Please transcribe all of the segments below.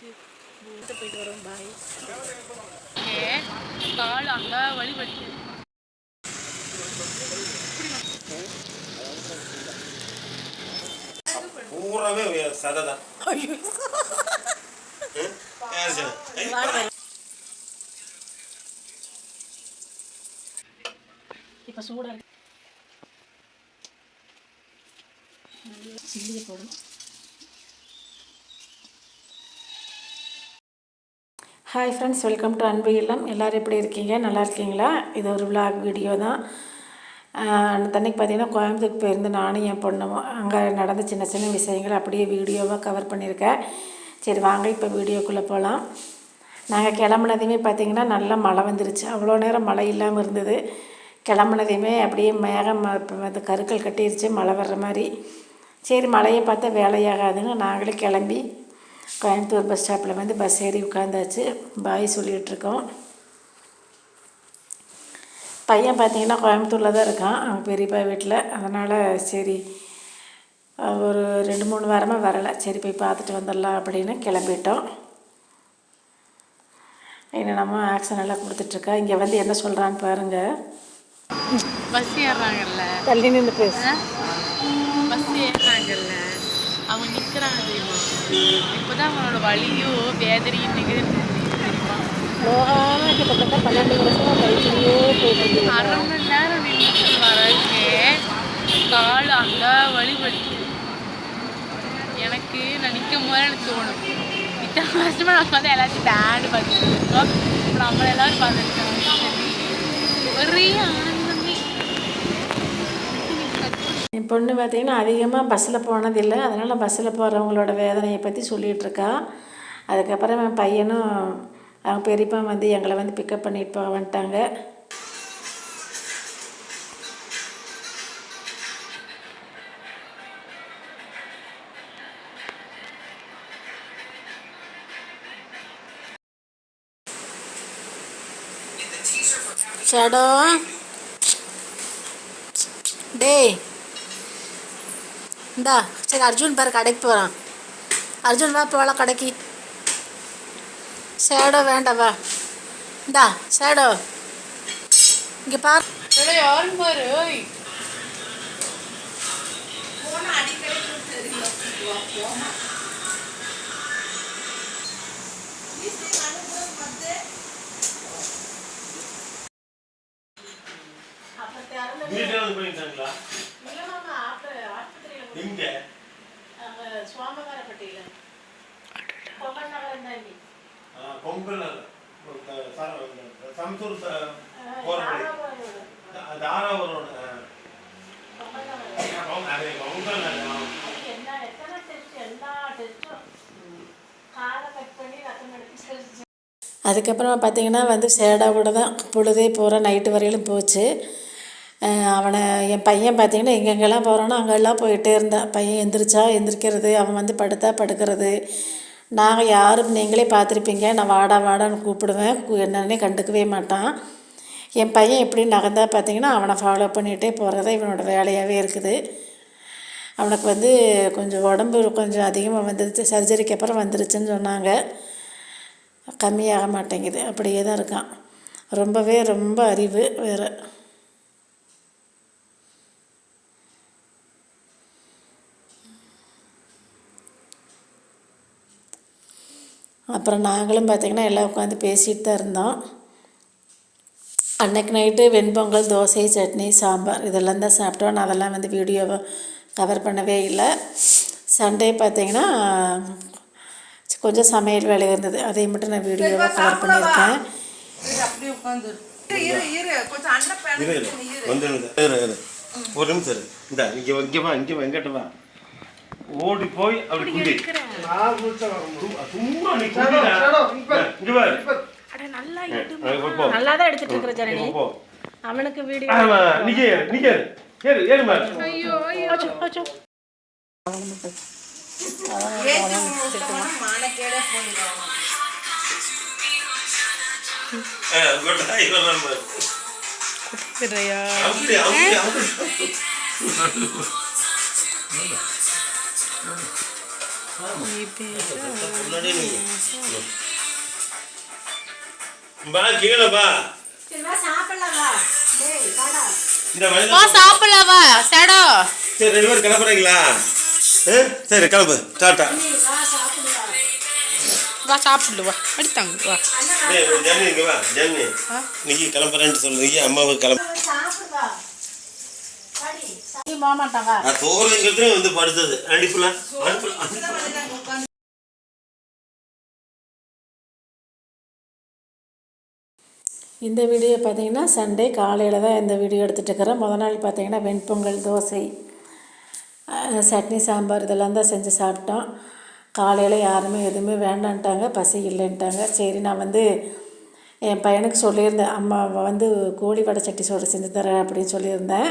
வச்சு வீட்டு போயிட்டு வரோம். பாய் கால் அந்த வழி வலிக்குது பூராவே சதை தான் இப்போ சூடாக சில்லியை போடும் ஹாய் ஃப்ரெண்ட்ஸ் வெல்கம் டு அன்பு இல்லம் எல்லோரும் எப்படி இருக்கீங்க? நல்லா இருக்கீங்களா? இது ஒரு விளாக் வீடியோ தான். தன்னைக்கு பார்த்தீங்கன்னா கோயம்புத்தூருக்கு போயிருந்து நானும் என் பொண்ணும் அங்கே நடந்த சின்ன சின்ன விஷயங்கள் அப்படியே வீடியோவாக கவர் பண்ணியிருக்கேன் சரி வாங்க இப்போ வீடியோக்குள்ளே போகலாம் நாங்கள் கிளம்புனதையுமே பார்த்தீங்கன்னா நல்லா மழை வந்துருச்சு. அவ்வளோ நேரம் மழை இல்லாமல் இருந்தது. கிளம்புனதையுமே அப்படியே மேகம் அது கருக்கள் கட்டிருச்சு மழை வர்ற மாதிரி. சரி மழையை பார்த்தா வேலையாகாதுன்னு நாங்களே கிளம்பி கோயம்புத்தூர் பஸ் ஸ்டாப்பில் வந்து பஸ் ஏறி உட்காந்தாச்சு. பாய் சொல்லிகிட்டு இருக்கோம் பையன் பார்த்தீங்கன்னா கோயம்புத்தூரில் தான் இருக்கான். அவன் பெரியப்பா வீட்டில். அதனால் சரி ஒரு ரெண்டு மூணு வாரமாக வரலை. சரி போய் பார்த்துட்டு வந்துடலாம் அப்படின்னு கிளம்பிட்டோம். என்ன நம்ம ஆக்ஷன் எல்லாம் கொடுத்துட்ருக்கா. இங்கே வந்து என்ன சொல்கிறான்னு பாருங்கள் பஸ் ஏறுறாங்கல்ல. தள்ளி நின்று பேசு. பஸ் ஏறுறாங்கல்ல. அவன் நிற்கிறாங்க தெரியுமா? இப்போதான் அவனோட வழியோ வேதனையும் நிகழ்ந்து தெரியுமா? கிட்டத்தட்ட பன்னெண்டு வருஷமாக பைக்கிலேயே போயிட்டு அரை மணி நேரம் நின்று வரக்கு கால் அந்த வலி எனக்கு நான் நிற்கும் போது எனக்கு தோணும். இத்தனை வருஷமா நம்ம வந்து எல்லாத்தையும் டேடு பார்த்துருக்கோம் இருக்கோம். இப்போ நம்மள எல்லாரும் பார்த்துருக்கோம் ஒரே ஆனந்தமே. என் பொண்ணு பார்த்தீங்கன்னா அதிகமாக பஸ்ஸில் போனதில்லை அதனால் பஸ்ஸில் போகிறவங்களோட வேதனையை பற்றி சொல்லிகிட்ருக்கா அதுக்கப்புறம் என் பையனும் அவங்க பெரியப்பா வந்து எங்களை வந்து பிக்கப் பண்ணிட்டு போக வந்துட்டாங்க சடோ டேய் இந்தா சரி அர்ஜுன் பாரு கடைக்கு போகிறான் அர்ஜுன் வா போகலாம் கடைக்கு. ஷேடோ வேண்டாம் வா. இந்தா ஷேடோ. இங்கே பார். யாரும் பாரு ஓய். வீட்டுல வந்து போயிட்டாங்களா எங்க? சோமவாரப்பட்டியில் கொங்கன் நகரம் தாண்டி ஆ, கொங்கல் சம்சூர் போற வழி தாராபுரம் அதுக்கப்புறமா பார்த்தீங்கன்னா வந்து சேடாவோட தான் பொழுதே போகிற நைட்டு வரையிலும் போச்சு. அவனை என் பையன் பார்த்தீங்கன்னா எங்கெங்கெல்லாம் போகிறானோ அங்கெல்லாம் போயிட்டே இருந்தான். பையன் எந்திரிச்சா எந்திரிக்கிறது அவன் வந்து படுத்தா படுக்கிறது. நாங்கள் யாரும் நீங்களே பார்த்துருப்பீங்க. நான் வாடா வாடான்னு கூப்பிடுவேன். என்னன்னே கண்டுக்கவே மாட்டான். என் பையன் எப்படி நகர்ந்தா பார்த்தீங்கன்னா அவனை ஃபாலோ பண்ணிகிட்டே போகிறது இவனோட வேலையாகவே இருக்குது. அவனுக்கு வந்து கொஞ்சம் உடம்பு கொஞ்சம் அதிகமாக வந்துருச்சு. சர்ஜரிக்கு அப்புறம் வந்துருச்சுன்னு சொன்னாங்க. கம்மியாக மாட்டேங்குது. அப்படியே தான் இருக்கான். ரொம்பவே ரொம்ப அறிவு வேறு. அப்புறம் நாங்களும் பார்த்திங்கன்னா எல்லாம் உட்காந்து பேசிகிட்டு தான் இருந்தோம். அன்னைக்கு நைட்டு வெண்பொங்கல் தோசை சட்னி சாம்பார் இதெல்லாம் தான் சாப்பிட்டோம். நான் அதெல்லாம் வந்து வீடியோவை கவர் பண்ணவே இல்லை. சண்டே பார்த்தீங்கன்னா கொஞ்சம் சமையல் வேலை இருந்தது. அதை மட்டும் நான் வீடியோவை கவர் பண்ணியிருக்கேன். ஒரு நிமிஷம் இந்த இங்க இங்க வா இங்க வா எங்கிட்ட வா. ஓடி போய் அப்படி குடி சும்மா- நீ வா நல்லா தான் எடுத்துட்டு இருக்கிற ஜனனி. அவனுக்கு வீடியோ நிக்க நிக்க ஏறு ஏறு. பா கீழே பா. சாப்பிடலாவா சேடோ. சரி ரெண்டு பேரும் கிளம்புறீங்களா? சரி கிளம்பு. டாட்டா. வா சாப்பிடு வா. எடுத்தாங்க வா. டேய், ஜன்னி இங்க வா ஜன்னி நீ கிளம்புறேன்ட்டு சொல்லு நீ அம்மாவை கிளம்பு. வந்து படுத்தது. அனுப்பலாம் அனுப்பலாம் இந்த வீடியோ பார்த்தீங்கன்னா சண்டே காலையில் தான் இந்த வீடியோ எடுத்துகிட்டு இருக்கிறேன். முத நாள் பார்த்தீங்கன்னா வெண்பொங்கல் தோசை சட்னி சாம்பார் இதெல்லாம் தான் செஞ்சு சாப்பிட்டோம். காலையில் யாருமே எதுவுமே வேண்டான்ட்டாங்க பசி இல்லைன்ட்டாங்க. சரி நான் வந்து என் பையனுக்கு சொல்லியிருந்தேன் அம்மா வந்து கோழி வடை சட்டி சோறு செஞ்சு தரேன் அப்படின்னு சொல்லியிருந்தேன்.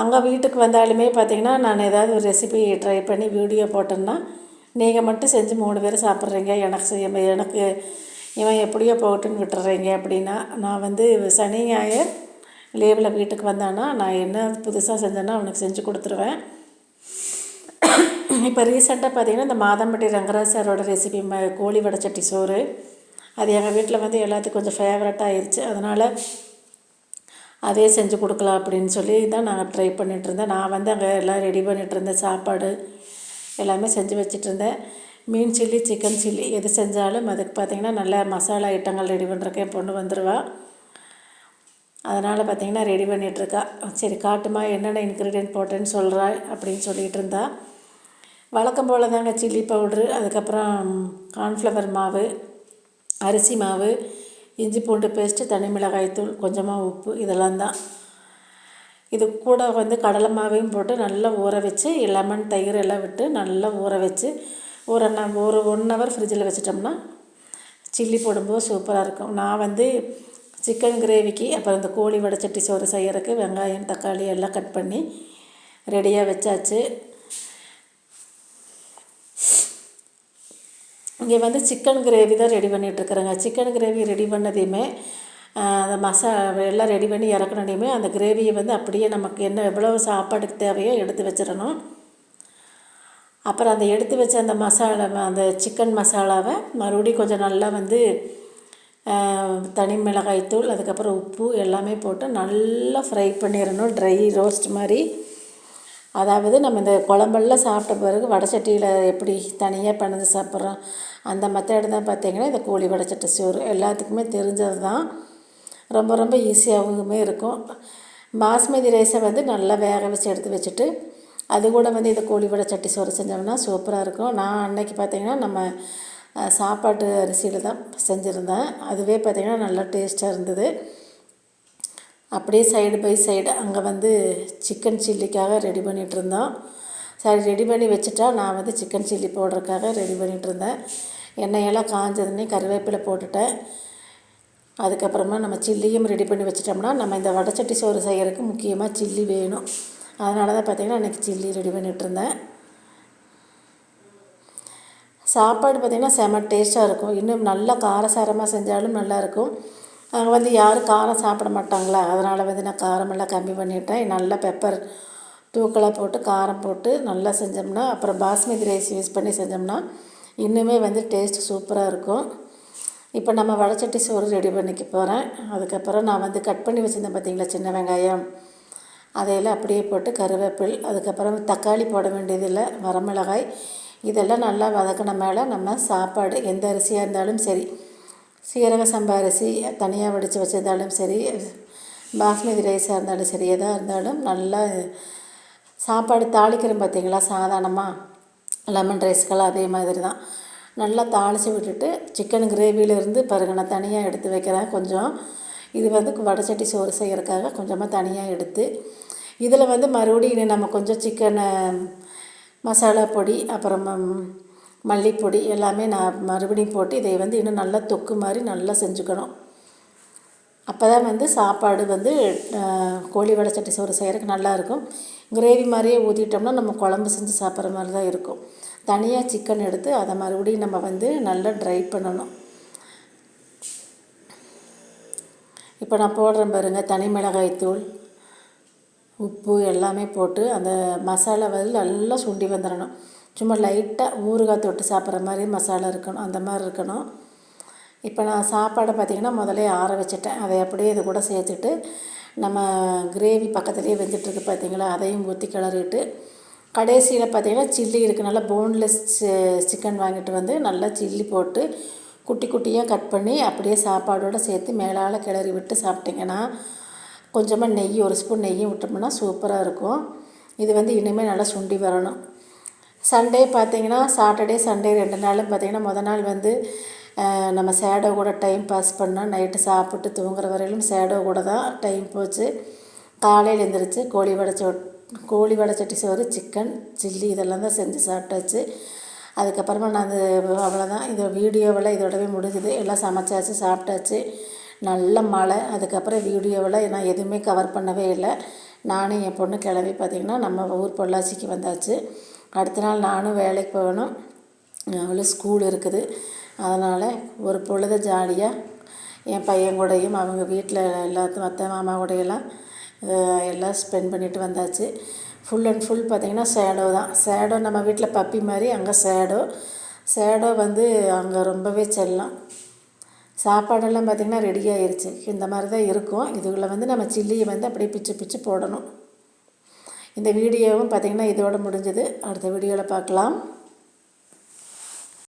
அங்கே வீட்டுக்கு வந்தாலுமே பார்த்தீங்கன்னா நான் ஏதாவது ஒரு ரெசிபி ட்ரை பண்ணி வீடியோ போட்டேன்னா நீங்கள் மட்டும் செஞ்சு மூணு பேர் சாப்பிட்றீங்க. எனக்கு செய்ய எனக்கு இவன் எப்படியோ போகட்டுன்னு விட்டுறீங்க அப்படின்னா நான் வந்து சனி ஞாயிறு லீவில் வீட்டுக்கு வந்தானா நான் என்ன புதுசாக செஞ்சேன்னா அவனுக்கு செஞ்சு கொடுத்துருவேன். இப்போ ரீசெண்டாக பார்த்தீங்கன்னா இந்த மாதம்பட்டி ரங்கராஜ் சாரோட ரெசிபி ம கோழி வடை சட்டி சோறு. அது எங்கள் வீட்டில் வந்து எல்லாத்துக்கும் கொஞ்சம் ஃபேவரட்டாக ஆயிடுச்சு அதனால் அதே செஞ்சு கொடுக்கலாம் அப்படின்னு சொல்லி தான் நாங்கள் ட்ரை பண்ணிகிட்ருந்தேன் நான் வந்து அங்கே எல்லாம் ரெடி பண்ணிகிட்ருந்தேன் இருந்தேன் சாப்பாடு எல்லாமே செஞ்சு வச்சுட்ருந்தேன் மீன் சில்லி சிக்கன் சில்லி எது செஞ்சாலும் அதுக்கு பார்த்திங்கன்னா நல்ல மசாலா ஐட்டங்கள் ரெடி பண்ணுறக்கே பொண்ணு வந்துடுவா அதனால் பார்த்திங்கன்னா ரெடி பண்ணிகிட்ருக்கா சரி காட்டுமா என்னென்ன இன்க்ரீடியன்ட் போட்டேன்னு சொல்கிறா அப்படின்னு சொல்லிகிட்டு இருந்தா வழக்கம் போல் தாங்க சில்லி பவுட்ரு அதுக்கப்புறம் கார்ன்ஃப்ளவர் மாவு அரிசி மாவு இஞ்சி பூண்டு பேஸ்ட்டு தனி மிளகாய்த்தூள் கொஞ்சமாக உப்பு இதெல்லாம் தான். இது கூட வந்து கடலை மாவையும் போட்டு நல்லா ஊற வச்சு லெமன் தயிர் எல்லாம் விட்டு நல்லா ஊற வச்சு ஒரு ஒரு ஒன் ஹவர் ஃப்ரிட்ஜில் வச்சிட்டோம்னா சில்லி போடும்போது சூப்பராக இருக்கும். நான் வந்து சிக்கன் கிரேவிக்கு அப்புறம் இந்த கோழி வடை சட்டி சோறு செய்கிறதுக்கு வெங்காயம் தக்காளி எல்லாம் கட் பண்ணி ரெடியாக வச்சாச்சு. இங்கே வந்து சிக்கன் கிரேவி தான் ரெடி பண்ணிகிட்ருக்குறேங்க சிக்கன் கிரேவி ரெடி பண்ணதையுமே அந்த மசா எல்லாம் ரெடி பண்ணி இறக்குனதையுமே அந்த கிரேவியை வந்து அப்படியே நமக்கு என்ன எவ்வளோ சாப்பாடுக்கு தேவையோ எடுத்து வச்சிடணும். அப்புறம் அந்த எடுத்து வச்ச அந்த மசாலா அந்த சிக்கன் மசாலாவை மறுபடியும் கொஞ்சம் நல்லா வந்து தனி மிளகாய் தூள் அதுக்கப்புறம் உப்பு எல்லாமே போட்டு நல்லா ஃப்ரை பண்ணிடணும். ட்ரை ரோஸ்ட் மாதிரி. அதாவது நம்ம இந்த குழம்பெல்லாம் சாப்பிட்ட பிறகு வடை சட்டியில் எப்படி தனியாக பிணைஞ்சு சாப்பிட்றோம்? அந்த மெத்தேடு தான் பார்த்தீங்கன்னா இந்த கோழி வடைச்சட்டை சோறு எல்லாத்துக்குமே தெரிஞ்சது தான். ரொம்ப ரொம்ப ஈஸியாகவுமே இருக்கும். பாஸ்மதி ரைஸை வந்து நல்லா வேக வச்சு எடுத்து வச்சுட்டு அது கூட வந்து இந்த கோழி வடைச்சட்டி சோறு செஞ்சோம்னா சூப்பராக இருக்கும். நான் அன்னைக்கு பார்த்தீங்கன்னா நம்ம சாப்பாட்டு அரிசியில் தான் செஞ்சுருந்தேன். அதுவே பார்த்திங்கன்னா நல்லா டேஸ்ட்டாக இருந்தது. அப்படியே சைடு பை சைடு அங்கே வந்து சிக்கன் சில்லிக்காக ரெடி பண்ணிகிட்டு இருந்தோம். சரி ரெடி பண்ணி வச்சுட்டா நான் வந்து சிக்கன் சில்லி போடுறதுக்காக ரெடி பண்ணிகிட்டு இருந்தேன். எண்ணெயெல்லாம் காஞ்சதுன்னே கருவேப்பிலை போட்டுட்டேன். அதுக்கப்புறமா நம்ம சில்லியும் ரெடி பண்ணி வச்சிட்டோம்னா நம்ம இந்த வடச்சட்டி சோறு செய்கிறதுக்கு முக்கியமாக சில்லி வேணும். அதனால தான் பார்த்திங்கன்னா அன்றைக்கி சில்லி ரெடி பண்ணிகிட்டு இருந்தேன். சாப்பாடு பார்த்திங்கன்னா செம டேஸ்ட்டாக இருக்கும். இன்னும் நல்லா காரசாரமாக செஞ்சாலும் நல்லாயிருக்கும் அங்கே வந்து யாரும் காரம் சாப்பிட மாட்டாங்களா? அதனால் வந்து நான் காரமெல்லாம் கம்மி பண்ணிட்டேன். நல்லா பெப்பர் தூக்கலாக போட்டு காரம் போட்டு நல்லா செஞ்சோம்னா அப்புறம் பாஸ்மதி ரைஸ் யூஸ் பண்ணி செஞ்சோம்னா இன்னுமே வந்து டேஸ்ட் சூப்பராக இருக்கும். இப்போ நம்ம வடச்சட்டி சோறு ரெடி பண்ணிக்க போகிறேன் அதுக்கப்புறம் நான் வந்து கட் பண்ணி வச்சுருந்தேன் பார்த்தீங்களா சின்ன வெங்காயம். அதையெல்லாம் அப்படியே போட்டு கருவேப்பில் அதுக்கப்புறம் தக்காளி போட வேண்டியதில்லை வரமிளகாய். இதெல்லாம் நல்லா வதக்கின மேலே நம்ம சாப்பாடு எந்த அரிசியாக இருந்தாலும் சரி சீரக சம்பா அரிசி தனியாக வடித்து வச்சிருந்தாலும் சரி பாஸ்மதி ரைஸாக இருந்தாலும் சரி எதாக இருந்தாலும் நல்லா சாப்பாடு தாளிக்கிறோம் பார்த்தீங்களா சாதாரணமாக லெமன் ரைஸ்க்கெல்லாம் அதே மாதிரி தான். நல்லா தாளித்து விட்டுட்டு சிக்கன் கிரேவியிலேருந்து பாருங்க நான் தனியாக எடுத்து வைக்கிறேன். கொஞ்சம் இது வந்து வடச்சட்டி சோறு செய்கிறதுக்காக கொஞ்சமாக தனியாக எடுத்து இதில் வந்து மறுபடியும் நம்ம கொஞ்சம் சிக்கனை மசாலா பொடி அப்புறம் மல்லிப்பொடி எல்லாமே நான் மறுபடியும் போட்டு இதை வந்து இன்னும் நல்லா தொக்கு மாதிரி நல்லா செஞ்சுக்கணும். அப்போ தான் வந்து சாப்பாடு வந்து கோழி வடை சட்டி சோறு செய்கிறதுக்கு நல்லாயிருக்கும் கிரேவி மாதிரியே ஊற்றிட்டோம்னா நம்ம குழம்பு செஞ்சு சாப்பிட்ற மாதிரி தான் இருக்கும். தனியாக சிக்கன் எடுத்து அதை மறுபடியும் நம்ம வந்து நல்லா ட்ரை பண்ணணும். இப்போ நான் போடுறேன் பாருங்கள் தனி மிளகாய் தூள் உப்பு எல்லாமே போட்டு அந்த மசாலா வந்து நல்லா சுண்டி வந்துடணும். சும்மா லைட்டாக ஊறுகாய் தொட்டு சாப்பிட்ற மாதிரி மசாலா இருக்கணும் அந்த மாதிரி இருக்கணும். இப்போ நான் சாப்பாடை பார்த்திங்கன்னா முதலே ஆற வச்சுட்டேன். அதை அப்படியே இது கூட சேர்த்துட்டு நம்ம கிரேவி பக்கத்துலேயே வெந்துட்டுருக்கு பார்த்தீங்களா? அதையும் ஊற்றி கிளறிட்டு கடைசியில் பார்த்தீங்கன்னா சில்லி இருக்குது நல்லா போன்லெஸ் சிக்கன் வாங்கிட்டு வந்து நல்லா சில்லி போட்டு குட்டி குட்டியாக கட் பண்ணி அப்படியே சாப்பாடோடு சேர்த்து மேலால் கிளறி விட்டு சாப்பிட்டிங்கன்னா கொஞ்சமாக நெய் ஒரு ஸ்பூன் நெய்யும் விட்டோம்னா சூப்பராக இருக்கும். இது வந்து இனிமேல் நல்லா சுண்டி வரணும். சண்டே பார்த்தீங்கன்னா சாட்டர்டே சண்டே ரெண்டு நாளும் பார்த்திங்கன்னா முத நாள் வந்து நம்ம சேடோ கூட டைம் பாஸ் பண்ணோம் நைட்டு சாப்பிட்டு தூங்குற வரையிலும் சேடோ கூட தான் டைம் போச்சு. காலையில் எழுந்திரிச்சு கோழி வடைச்ச கோழி வடைச்சட்டி சோறு சிக்கன் சில்லி இதெல்லாம் தான் செஞ்சு சாப்பிட்டாச்சு. அதுக்கப்புறமா நான் அது அவ்வளோதான் இது வீடியோவில் இதோடவே முடிஞ்சுது. எல்லாம் சமைச்சாச்சு சாப்பிட்டாச்சு. நல்ல மழை. அதுக்கப்புறம் வீடியோவில் நான் எதுவுமே கவர் பண்ணவே இல்லை. நானும் என் பொண்ணு கிளம்பி பார்த்திங்கன்னா நம்ம ஊர் பொள்ளாச்சிக்கு வந்தாச்சு. அடுத்த நாள் நானும் வேலைக்கு போகணும். அவளும் ஸ்கூல் இருக்குது. அதனால் ஒரு பொழுத ஜாலியாக என் பையன் கூடயும் அவங்க வீட்டில் எல்லாத்தையும் அத்தை மாமா கூடையெல்லாம் எல்லாம் ஸ்பெண்ட் பண்ணிட்டு வந்தாச்சு. ஃபுல் அண்ட் ஃபுல் பார்த்திங்கன்னா சேடோ தான். சேடோ நம்ம வீட்டில் பப்பி மாதிரி அங்கே சேடோ சேடோ வந்து அங்கே ரொம்பவே செல்லம். சாப்பாடெல்லாம் பார்த்திங்கன்னா ரெடி ஆயிடுச்சு இந்த மாதிரி தான் இருக்கும். இதுக்குள்ளே வந்து நம்ம சில்லியை வந்து அப்படியே பிச்சு பிச்சு போடணும். இந்த வீடியோவும் பார்த்திங்கன்னா இதோட முடிஞ்சது. அடுத்த வீடியோவில் பார்க்கலாம்